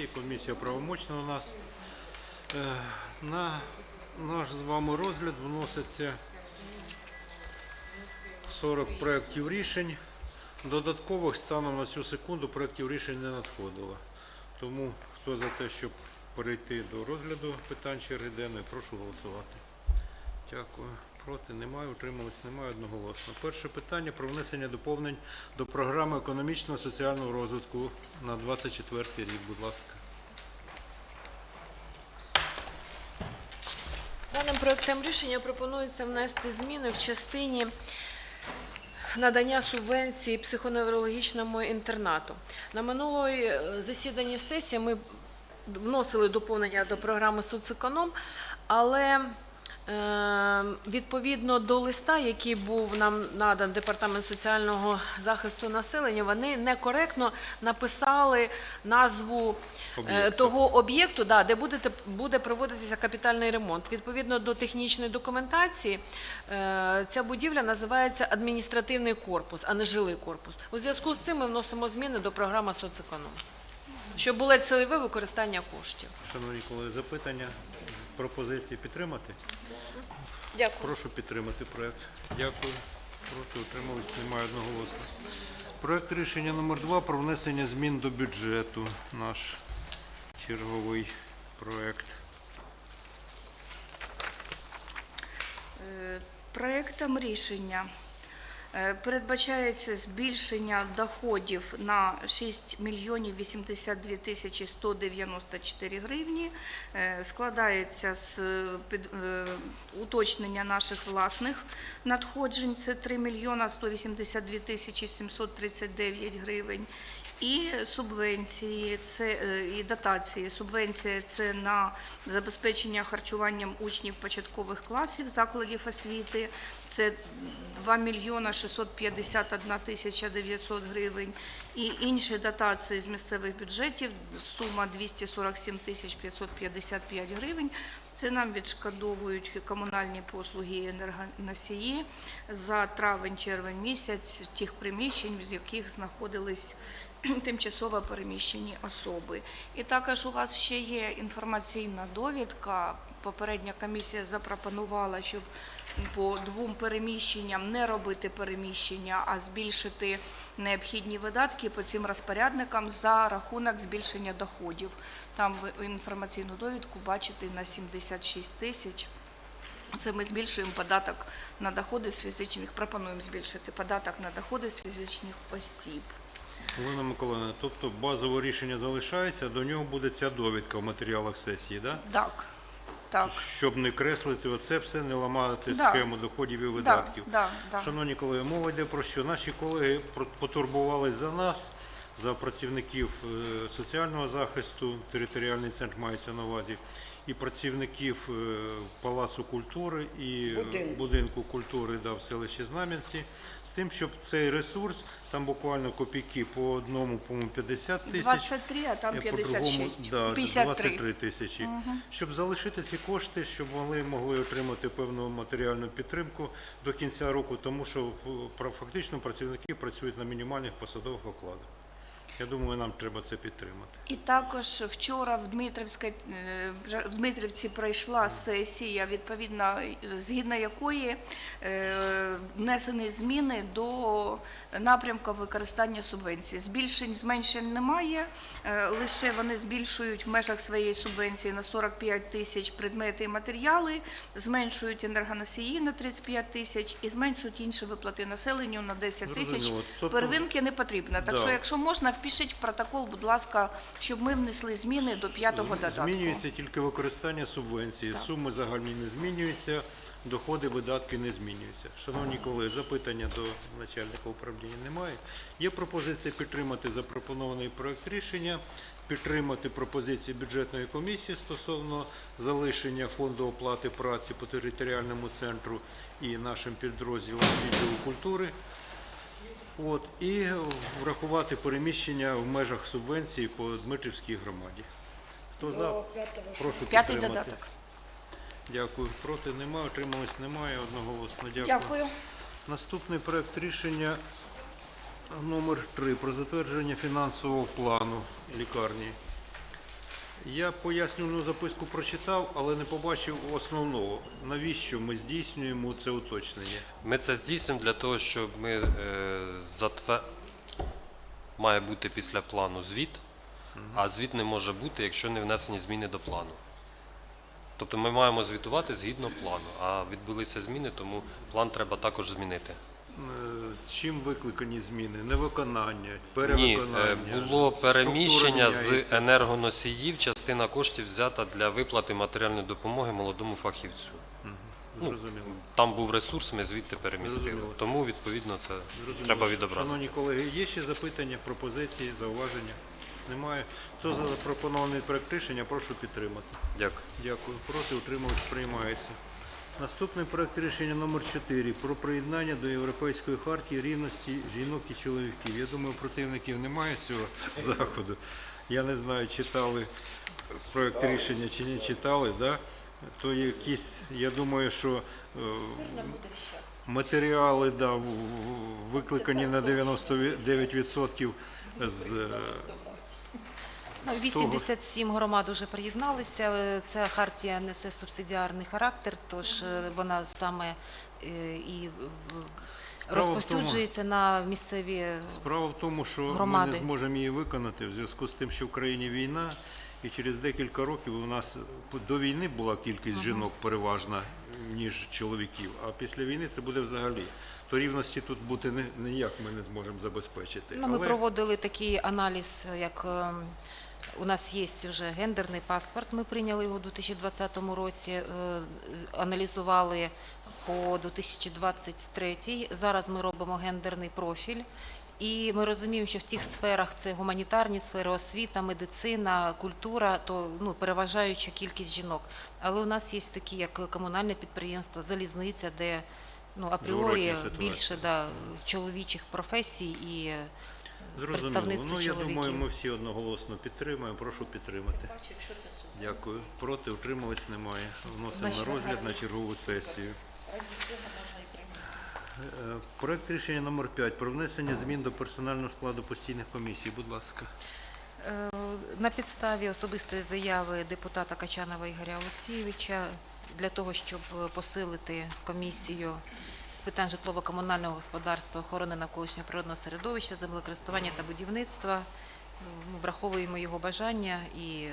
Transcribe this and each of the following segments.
сесії. Комісія правомочна у нас. Е, На наш з вами розгляд вноситься 40 проєктів рішень. Додаткових станом на цю секунду проєктів рішень не надходило. Тому хто за те, щоб перейти до розгляду питань черги денної, прошу голосувати. Дякую. Проти немає, утримались немає одноголосно. Перше питання про внесення доповнень до програми економічного соціального розвитку на 24 рік. Будь ласка. Даним проектом рішення пропонується внести зміни в частині надання субвенції психоневрологічному інтернату. На минулої е, засіданні сесії ми вносили доповнення до програми соцеконом, але відповідно до листа, який був нам надан Департамент соціального захисту населення, вони некоректно написали назву е, Об'єкту. того об'єкту, да, де буде, буде проводитися капітальний ремонт. Відповідно до технічної документації, е, ця будівля називається адміністративний корпус, а не жилий корпус. У зв'язку з цим ми вносимо зміни до програми соцеконом, щоб було цільове використання коштів. Шановні колеги, запитання, пропозиції підтримати? Дякую. Прошу підтримати проект. Дякую. Проти утримались немає одноголосно. Проект рішення номер 2 про внесення змін до бюджету. Наш черговий проект. Проєктом Проектом рішення е, передбачається збільшення доходів на 6 мільйонів 82 тисячі 194 гривні. Е, Складається з е, під- е, уточнення наших власних надходжень, це 3 мільйона 182 тисячі 739 гривень. І субвенції, це е, і дотації. Субвенція це на забезпечення харчуванням учнів початкових класів закладів освіти. Це 2 мільйона 651 тисяча 900 гривень. І інші дотації з місцевих бюджетів сума 247 тисяч 555 гривень. Це нам відшкодовують комунальні послуги і енергоносії за травень-червень місяць тих приміщень, з яких знаходились тимчасово переміщені особи. І також у вас ще є інформаційна довідка. Попередня комісія запропонувала, щоб по двом переміщенням не робити переміщення, а збільшити необхідні видатки по цим розпорядникам за рахунок збільшення доходів. Там ви інформаційну довідку бачите на 76 тисяч. Це ми збільшуємо податок на доходи з фізичних, пропонуємо збільшити податок на доходи з фізичних осіб. Олена Миколаївна, тобто базове рішення залишається, до нього буде ця довідка в матеріалах сесії, да? Так, так. щоб не креслити оце все, не ламати Да. схему доходів і видатків. Да, да. Шановні колеги, мова йде про що? Наші колеги потурбувались за нас, за працівників е, соціального захисту, територіальний центр мається на увазі, і працівників е, Палацу культури і е, будинку культури да, в селищі Знам'янці, з тим, щоб цей ресурс, там буквально копійки по одному, по-моєму, 50 тисяч. 23, а там Е, 56. да, 53. 23 тисячі. Щоб залишити ці кошти, щоб вони могли отримати певну матеріальну підтримку до кінця року, тому що в- фактично працівники працюють на мінімальних посадових окладах. Я думаю, нам треба це підтримати. І також вчора в Дмитрівській е, в Дмитрівці пройшла сесія, відповідно, згідно якої е, внесені зміни до напрямку використання субвенцій. Збільшень, зменшень немає, е, лише вони збільшують в межах своєї субвенції на 45 тисяч предмети і матеріали, зменшують енергоносії на 35 тисяч і зменшують інші виплати населенню на 10 тисяч. Первинки не потрібно. Так що, якщо можна, впишіть в протокол, будь ласка, щоб ми внесли зміни до п'ятого додатку. Змінюється тільки використання субвенції. Суми загальні не змінюються, доходи, видатки не змінюються. Шановні колеги, запитання до начальника управління немає. Є пропозиція підтримати запропонований проект рішення, підтримати пропозиції бюджетної комісії стосовно залишення фонду оплати праці по територіальному центру і нашим підрозділам відділу культури. От, і врахувати переміщення в межах субвенції по Дмитрівській громаді. Хто за? Прошу П'ятий підтримати. додаток. Дякую. Проти немає, отрималось немає. Одноголосно. Дякую. Дякую. Наступний проект рішення номер 3 про затвердження фінансового плану лікарні. Я пояснювальну записку прочитав, але не побачив основного. Навіщо ми здійснюємо це уточнення? Ми це здійснюємо для того, щоб ми е, затвер... має бути після плану звіт, а звіт не може бути, якщо не внесені зміни до плану. Тобто ми маємо звітувати згідно плану, а відбулися зміни, тому план треба також змінити. Е, З чим викликані зміни? Невиконання, перевиконання? е, було переміщення з енергоносіїв, частина коштів взята для виплати матеріальної допомоги молодому фахівцю. Ну, Зрозуміло. Там був ресурс, ми звідти перемістили. Зрозуміло. Тому, відповідно, це Зрозуміло. треба відобразити. Шановні колеги, є ще запитання, пропозиції, зауваження? Немає. Хто за запропонований проект рішення, прошу підтримати. Дякую. Дякую. Проти утримались, приймається. Наступний проект рішення номер 4 про приєднання до Європейської хартії рівності жінок і чоловіків. Я думаю, противників немає цього заходу. Я не знаю, читали проект рішення чи не читали, да? то якісь, я думаю, що е, матеріали да, викликані на 99% з е, Ну, 87 громад вже приєдналися. Е, Ця хартія несе субсидіарний характер, тож е, вона саме е, і в- Справа в тому- розповсюджується на місцеві Справа в тому, що ми Громади. не зможемо її виконати в зв'язку з тим, що в країні війна, і через декілька років у нас до війни була кількість жінок переважна, ніж чоловіків, а після війни це буде взагалі. То рівності тут бути не, ніяк ми не зможемо забезпечити. Ну, ми Але проводили такий аналіз, як е, у нас є вже гендерний паспорт. Ми прийняли його у 2020 році, е, аналізували по 2023. Зараз ми робимо гендерний профіль. І ми розуміємо, що в тих сферах це гуманітарні сфери, освіта, медицина, культура, то ну, переважаюча кількість жінок. Але у нас є такі, як комунальне підприємство, залізниця, де ну, апріорі більше да, чоловічих професій і зрозуміло. представництво Ну, я чоловіків. думаю, ми всі одноголосно підтримуємо. Прошу підтримати. Дякую. Проти утримуватись немає. Вносимо на розгляд на чергову сесію. Е, Проект рішення номер 5 про внесення змін до персонального складу постійних комісій. Будь ласка. Е, На підставі особистої заяви депутата Качанова Ігоря Олексійовича для того, щоб посилити комісію з питань житлово-комунального господарства, охорони навколишнього природного середовища, землекористування та будівництва, е, ми враховуємо його бажання і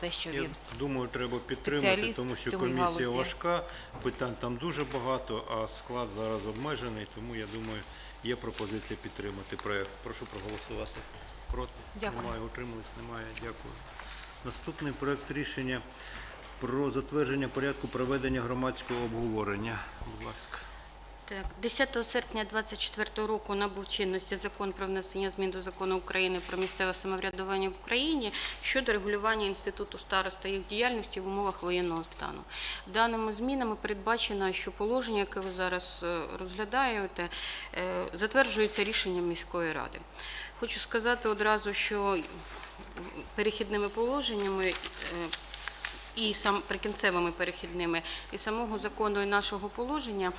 те, що Я він думаю, треба підтримати, спеціаліст тому в що цій комісія галузі. важка, питань там дуже багато, а склад зараз обмежений, тому я думаю, є пропозиція підтримати проект. Прошу проголосувати. Проти? Дякую. Немає, утримались, немає. Дякую. Наступний проект рішення про затвердження порядку проведення громадського обговорення. Будь ласка. Так, 10 серпня 2024 року набув чинності закон про внесення змін до закону України про місцеве самоврядування в Україні щодо регулювання інституту староста їх діяльності в умовах воєнного стану. Даними змінами передбачено, що положення, яке ви зараз е, розглядаєте, е, затверджується рішенням міської ради. Хочу сказати одразу, що перехідними положеннями е, і сам прикінцевими перехідними і самого закону і нашого положення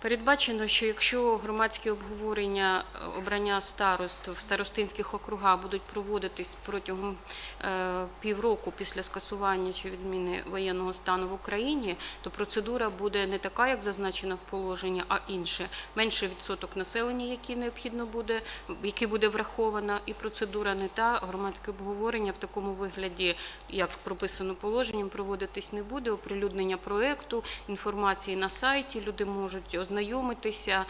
передбачено, що якщо громадські обговорення е, обрання старост в старостинських округах будуть проводитись протягом е, півроку після скасування чи відміни воєнного стану в Україні, то процедура буде не така, як зазначена в положенні, а інше. Менше відсоток населення, який необхідно буде, який буде враховано, і процедура не та. Громадське обговорення в такому вигляді, як прописано положенням, проводитись не буде. Оприлюднення проекту, інформації на сайті, люди можуть ознайомитися.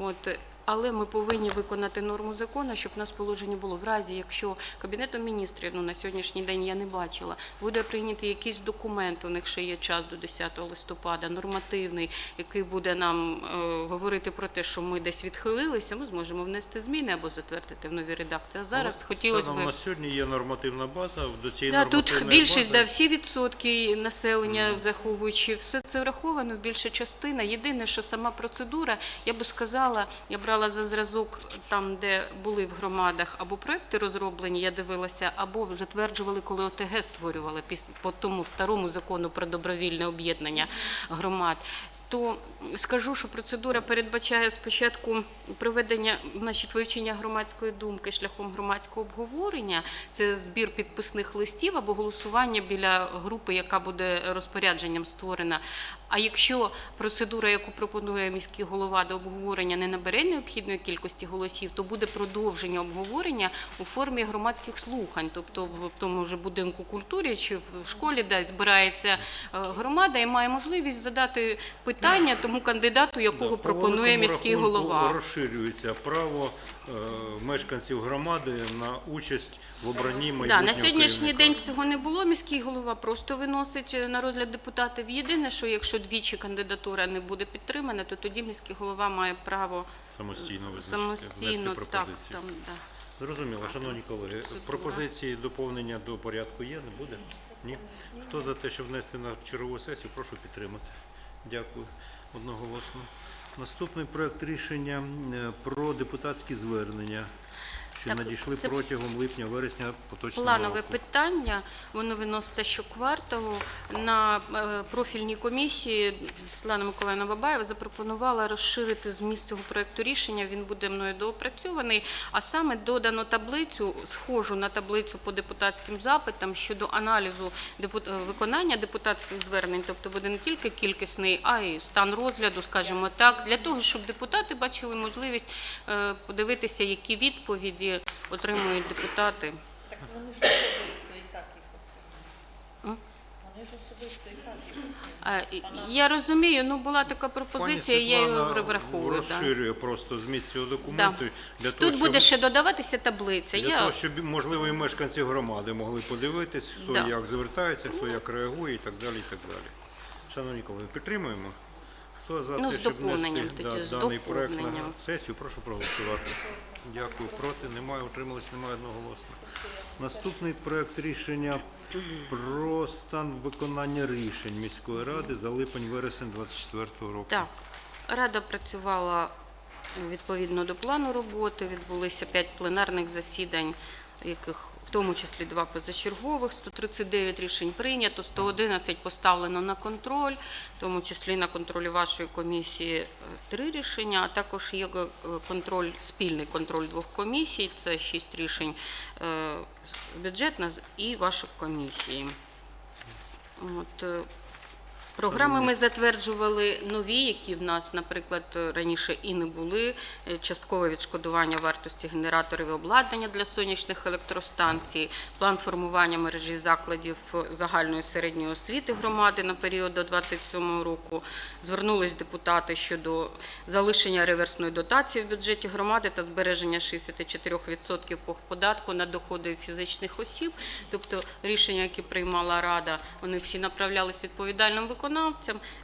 От. Але ми повинні виконати норму закону, щоб у нас положення було в разі, якщо Кабінетом міністрів, ну на сьогоднішній день я не бачила, буде прийнятий якийсь документ, у них ще є час до 10 листопада, нормативний, який буде нам е, говорити про те, що ми десь відхилилися, ми зможемо внести зміни або затвердити в новій редакції. А зараз Ну, хотілося б... на сьогодні є нормативна база. До цієї Да, тут більшість, бази да, всі відсотки населення, заховуючи, все це враховано, більша частина. Єдине, що сама процедура, я би сказала, я брала за зразок там, де були в громадах або проекти розроблені, я дивилася, або затверджували, коли ОТГ створювали по тому старому закону про добровільне об'єднання громад. то скажу, що процедура передбачає спочатку проведення значить, вивчення громадської думки шляхом громадського обговорення, це збір підписних листів або голосування біля групи, яка буде розпорядженням створена. А якщо процедура, яку пропонує міський голова до обговорення, не набере необхідної кількості голосів, то буде продовження обговорення у формі громадських слухань, тобто в тому ж будинку культури чи в школі, де збирається е, громада і має можливість задати питання тому кандидату, якого Да, пропонує міський голова. Розширюється право мешканців громади на участь в обранні Да, майбутнього на сьогоднішній керівника. день цього не було. Міський голова просто виносить е, на розгляд депутатів. Єдине, що якщо двічі кандидатура не буде підтримана, то тоді міський голова має право самостійно визначити, самостійно внести так, там, да. Зрозуміло, шановні колеги, пропозиції доповнення до порядку є, не буде? Ні? Хто за те, щоб внести на чергову сесію, прошу підтримати. Дякую. Одноголосно. Наступний проект рішення е, про депутатські звернення, що Так, надійшли це протягом липня-вересня поточного Планове року. питання, воно виноситься щокварталу. На е, профільній комісії Світлана Миколаївна Бабаєва запропонувала розширити зміст цього проекту рішення. Він буде мною доопрацьований. А саме додано таблицю, схожу на таблицю по депутатським запитам щодо аналізу депут- е, виконання депутатських звернень, тобто буде не тільки кількісний, а й стан розгляду, скажімо так, для того, щоб депутати бачили можливість е, подивитися, які відповіді отримують депутати. А, і- так їх обтянують. Вони ж особисто і так їх. Я розумію, ну була така пропозиція, я її Світлана враховую. Розширює просто зміст цього документу для того, Тут буде ще додаватися таблиця. для Я того, щоб можливо і мешканці громади могли подивитись, хто Да. як звертається, хто як реагує і так далі. І так далі. Шановні колеги, підтримуємо. Хто за Ну, те, щоб внести да, даний проект на сесію, прошу проголосувати. Дякую. Проти немає, утримались немає одноголосно. Наступний проект рішення про стан виконання рішень міської ради за липень-вересень 24 року. так, рада працювала відповідно до плану роботи. Відбулися п'ять пленарних засідань, яких тому числі два позачергових, 139 рішень прийнято, 111 поставлено на контроль, в тому числі на контролі вашої комісії е, три рішення, а також є е, контроль, спільний контроль двох комісій, це шість рішень е, бюджетна і вашої комісії. От, Програми ми затверджували нові, які в нас, наприклад, раніше і не були. Е, Часткове відшкодування вартості генераторів і обладнання для сонячних електростанцій, план формування мережі закладів загальної середньої освіти громади на період до 27 року. Звернулись депутати щодо залишення реверсної дотації в бюджеті громади та збереження 64% по податку на доходи фізичних осіб. Тобто рішення, які приймала Рада, вони всі направлялись відповідальним виконавцям.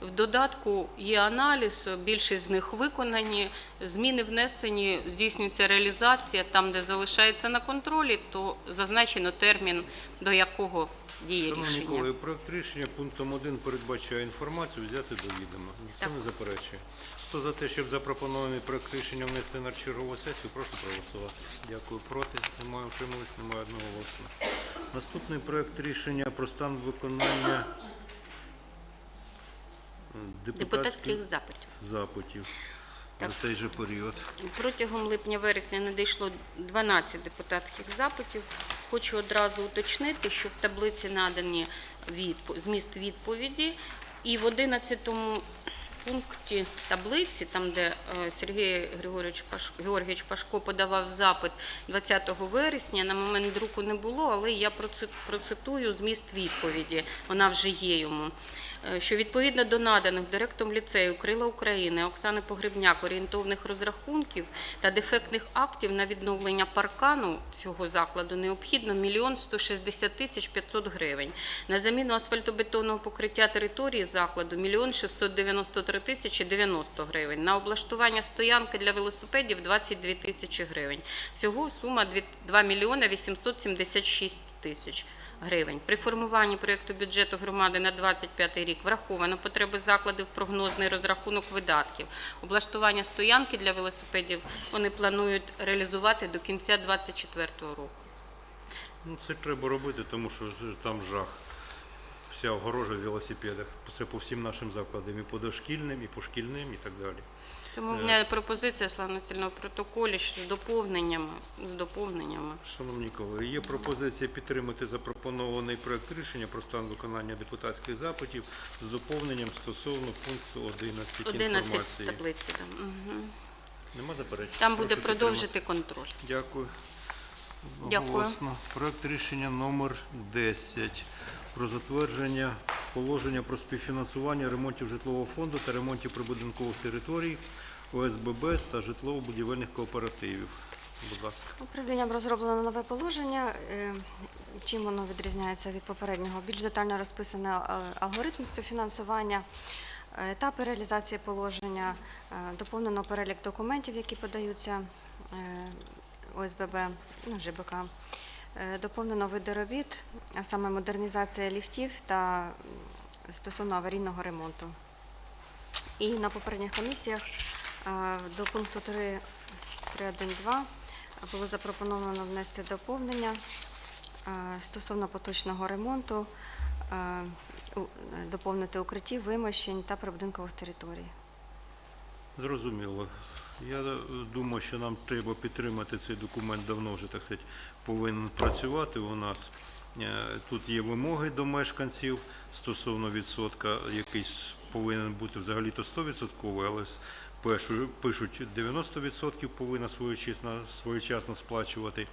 В додатку є аналіз, більшість з них виконані, зміни внесені, здійснюється реалізація. Там, де залишається на контролі, то зазначено термін, до якого діє Шановні рішення. колеги, проект рішення пунктом 1 передбачає інформацію взяти до відома. Ніхто не заперечує. Хто за те, щоб запропонований проект рішення внести на чергову сесію, прошу проголосувати. Дякую. Проти? Немає. Утримались? Немає одного голосу. Наступний проект рішення про стан виконання депутатських запитів. запитів Так. за цей же період. Протягом липня-вересня надійшло 12 депутатських запитів. Хочу одразу уточнити, що в таблиці надані відпо- зміст відповіді, і в 11 пункті таблиці, там де е, Сергій Григорович Пашко, Георгійович Пашко подавав запит 20 вересня, на момент друку не було, але я проци- процитую зміст відповіді, вона вже є йому. Е, що відповідно до наданих директором ліцею Крила України Оксани Погребняк орієнтовних розрахунків та дефектних актів на відновлення паркану цього закладу необхідно 1 160 тисяч 500 гривень. На заміну асфальтобетонного покриття території закладу 1 693 тисячі 90 гривень. На облаштування стоянки для велосипедів 22 тисячі гривень. Всього сума 2 мільйона 876 тисяч гривень. При формуванні проєкту бюджету громади на 25 рік враховано потреби закладів прогнозний розрахунок видатків. Облаштування стоянки для велосипедів вони планують реалізувати до кінця 2024 року. Ну, це треба робити, тому що там жах. вся огорожа в велосипедах. Це по всім нашим закладам, і по дошкільним, і по шкільним, і так далі. Тому в мене пропозиція славноцільного протоколі з доповненнями. З доповненнями. Шановні колеги, є пропозиція підтримати запропонований проект рішення про стан виконання депутатських запитів з доповненням стосовно пункту 11 11 інформації. таблиці. да. Мгм. Нема заперечень? Там буде Прошу продовжити контроль. Дякую. Дякую. Голосно. Проект рішення номер 10 про затвердження положення про співфінансування ремонтів житлового фонду та ремонтів прибудинкових територій ОСББ та житлово-будівельних кооперативів. Будь ласка. Управлінням розроблено нове положення. Е, Чим воно відрізняється від попереднього? Більш детально розписано е, алгоритм співфінансування, е, етапи реалізації положення, е, доповнено перелік документів, які подаються ОСББ, ну, ЖБК. Е, Доповнено види робіт, а саме модернізація ліфтів та стосовно аварійного ремонту. І на попередніх комісіях е, до пункту 3.1.2 було запропоновано внести доповнення е, стосовно поточного ремонту, доповнити укриттів, вимощень та прибудинкових територій. Зрозуміло. Я е, думаю, що нам треба підтримати цей документ, давно вже, так сказати, повинен працювати у нас. Е, Тут є вимоги до мешканців стосовно відсотка, якийсь повинен бути взагалі-то 100%, але пишуть 90% повинна своєчасно, своєчасно сплачувати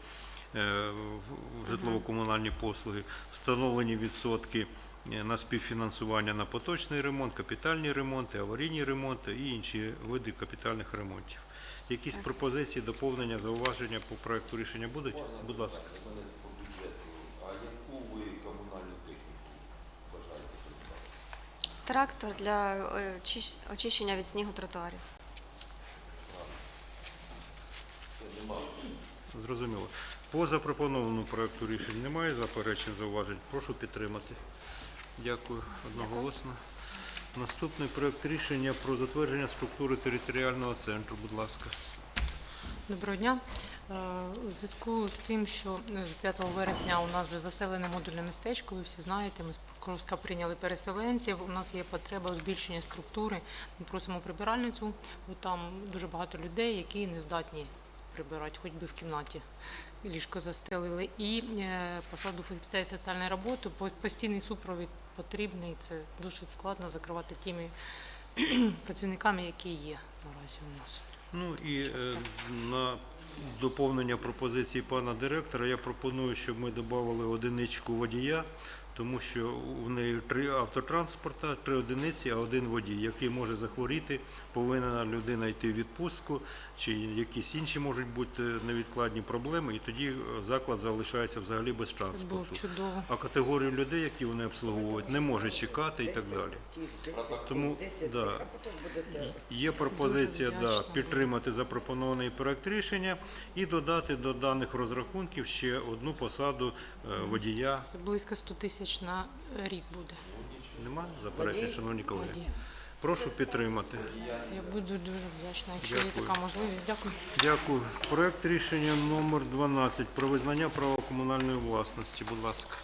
е, в- житлово-комунальні послуги, встановлені відсотки на співфінансування на поточний ремонт, капітальні ремонти, аварійні ремонти і інші види капітальних ремонтів. Якісь пропозиції, доповнення, зауваження по проекту рішення будуть? Будь ласка. Мене по бюджету. А яку ви комунальну техніку бажаєте придбати? Трактор для е, очищ- очищення від снігу тротуарів. Це. Зрозуміло. По запропонованому проекту рішень немає заперечень, зауважень. Прошу підтримати. Дякую. Одноголосно. Наступний проект рішення про затвердження структури територіального центру. Будь ласка. Доброго дня. Е, У зв'язку з тим, що е, з 5 вересня у нас вже заселене модульне містечко, ви всі знаєте, ми з Покровська прийняли переселенців. У нас є потреба у збільшенні структури. Ми просимо прибиральницю, бо там дуже багато людей, які не здатні прибирати, хоч би в кімнаті ліжко застелили. І е, посаду фахівця соціальної роботи, по- постійний супровід потрібний. Це дуже складно закривати тими працівниками, які є наразі у нас. Ну і е, на доповнення пропозиції пана директора я пропоную, щоб ми додали одиничку водія, тому що в неї три автотранспорта, три одиниці, а один водій, який може захворіти, повинна людина йти в відпустку, чи якісь інші можуть бути невідкладні проблеми, і тоді е, заклад залишається взагалі без транспорту. чудово. А категорію людей, які вони обслуговують, не може чекати і так далі. Тому да, є пропозиція да, підтримати запропонований проект рішення і додати до даних розрахунків ще одну посаду е, водія. Це близько 100 тисяч на рік буде. Нема заперечень, шановні колеги. Прошу підтримати. Я буду дуже вдячна, якщо є Дякую. така можливість. Дякую. Дякую. Проект рішення номер 12 про визнання права комунальної власності. Будь ласка.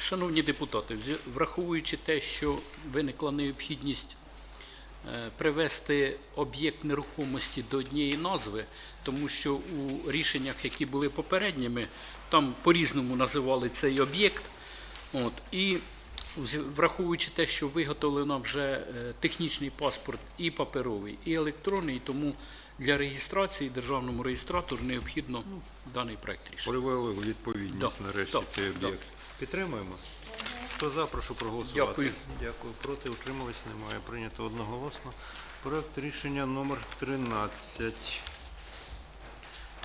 Шановні депутати, взя- враховуючи те, що виникла необхідність е, привести об'єкт нерухомості до однієї назви, тому що у рішеннях, які були попередніми, там по-різному називали цей об'єкт. От, і враховуючи те, що виготовлено вже е, технічний паспорт і паперовий, і електронний, тому для реєстрації державному реєстратору необхідно даний проект рішення. Привели у відповідність Да, нарешті так, цей об'єкт. Підтримуємо? Хто за, прошу проголосувати. Дякую. Дякую. Проти утримались немає. Прийнято одноголосно. Проект рішення номер 13.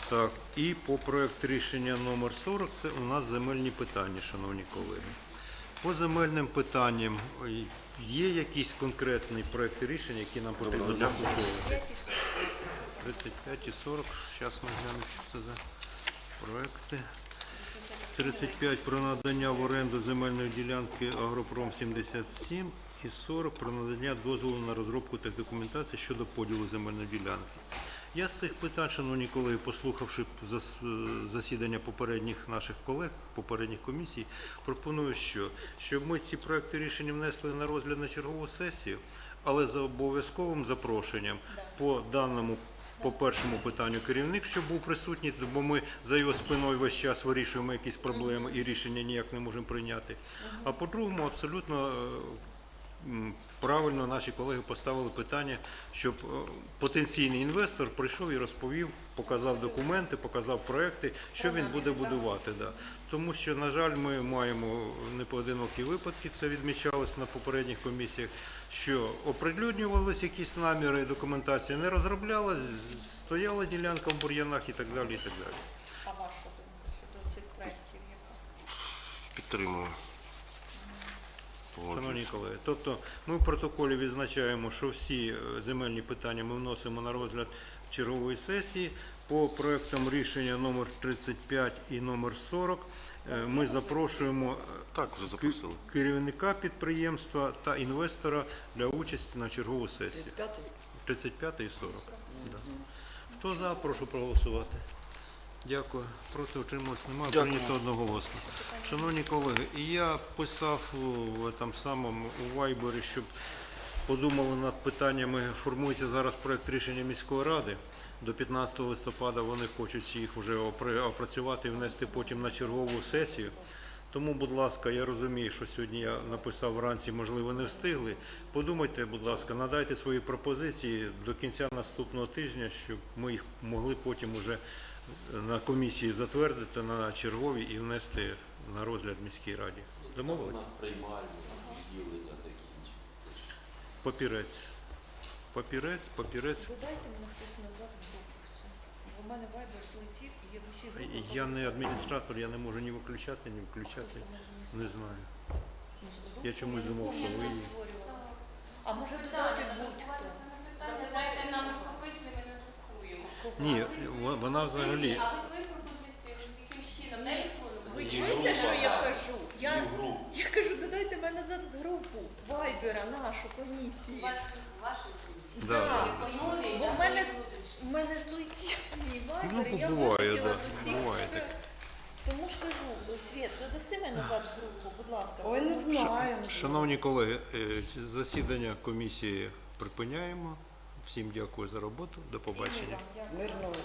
Так, і по проект рішення номер 40 це у нас земельні питання, шановні колеги. По земельним питанням є якісь конкретні проекти рішення, які нам потрібно заслуховувати? 35 і 40, зараз ми глянемо, що це за проекти. 35 про надання в оренду земельної ділянки Агропром 77 і 40 про надання дозволу на розробку техдокументації щодо поділу земельної ділянки. Я з цих питань, шановні колеги, послухавши засідання попередніх наших колег, попередніх комісій, пропоную, що щоб ми ці проекти рішення внесли на розгляд на чергову сесію, але за обов'язковим запрошенням по даному. По першому питанню керівник, щоб був присутній, бо ми за його спиною весь час вирішуємо якісь проблеми і рішення ніяк не можемо прийняти. А по-другому, абсолютно е, правильно наші колеги поставили питання, щоб е, потенційний інвестор прийшов і розповів, показав документи, показав проекти, що він буде будувати. Да. Тому що, на жаль, ми маємо непоодинокі випадки, це відмічалось на попередніх комісіях, що оприлюднювалися якісь наміри, документація не розроблялась, стояла ділянка в бур'янах і так далі. І так далі. А ваша думка щодо цих проєктів яка? Підтримую. Шановні колеги, тобто ми в протоколі відзначаємо, що всі е, земельні питання ми вносимо на розгляд чергової сесії. По проектам рішення номер 35 і номер 40 е, ми запрошуємо е, Так, вже керівника підприємства та інвестора для участі на чергову сесію. 35 і 40. Да. Хто за, прошу проголосувати. Дякую. Проти утрималось немає. Дякую. Прийнято одноголосно. Шановні колеги, і я писав у там самому у Вайбері, щоб подумали над питаннями. Формується зараз проект рішення міської ради. До 15 листопада вони хочуть їх вже опрацювати і внести потім на чергову сесію. Тому, будь ласка, я розумію, що сьогодні я написав вранці, можливо, не встигли. Подумайте, будь ласка, надайте свої пропозиції до кінця наступного тижня, щоб ми їх могли потім уже на комісії затвердити на черговій і внести на розгляд міській раді. Домовились? приймальні, відділення закінчується. Папірець. Папірець, папірець. Додайте мене хтось назад в групу в цю. Бо в мене вайбер злетів і є в усіх групах. Я не адміністратор, я не можу ні виключати, ні включати. Не знаю. Я чомусь думав, що ви. А може додати будь-хто? Запитайте нам ми не. Ні, во- вона взагалі. А ви свої пропозиції яким чином? На електронному? Ви чуєте, що я кажу? Я, я кажу, додайте мене назад в групу вайбера нашу комісію. Вас ваші Да. Так. нові, Бо в мене, в мене злетів мій вайбер, Ну, і я буває, вилетіла да, з усіх. буває таке. Тому ж кажу, Світ, додаси мене назад в групу, будь ласка. Ой, не знаю. Шановні колеги, е, засідання комісії припиняємо. Всім дякую за роботу. До побачення. Мирного.